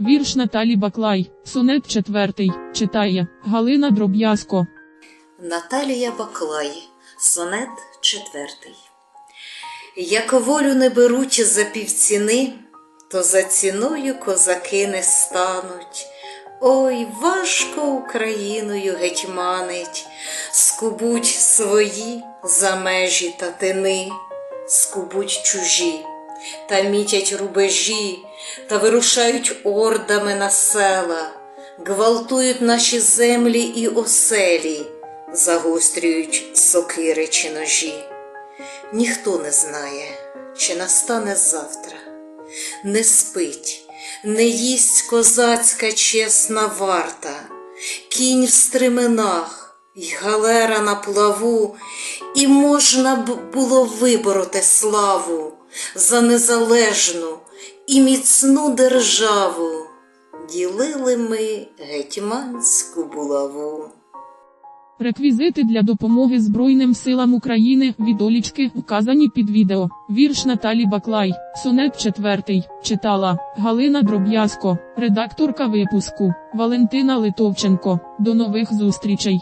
Вірш Наталі Баклай, сонет четвертий, читає Галина Дроб'язко. Наталія Баклай, сонет четвертий. Як волю не беруть за півціни, то за ціною козаки не стануть. Ой, важко Україною гетьманить, скубуть свої за межі татини, скубуть чужі, та мітять рубежі, та вирушають ордами на села, гвалтують наші землі і оселі, загострюють сокири чи ножі. Ніхто не знає, чи настане завтра, не спить, не їсть козацька чесна варта, кінь в стременах, й галера на плаву, і можна б було вибороти славу за незалежну і міцну державу. Ділили ми гетьманську булаву. Реквізити для допомоги Збройним силам України відолічки вказані під відео. Вірш Наталі Баклай, сонет четвертий, читала Галина Дроб'язко, редакторка випуску Валентина Литовченко. До нових зустрічей.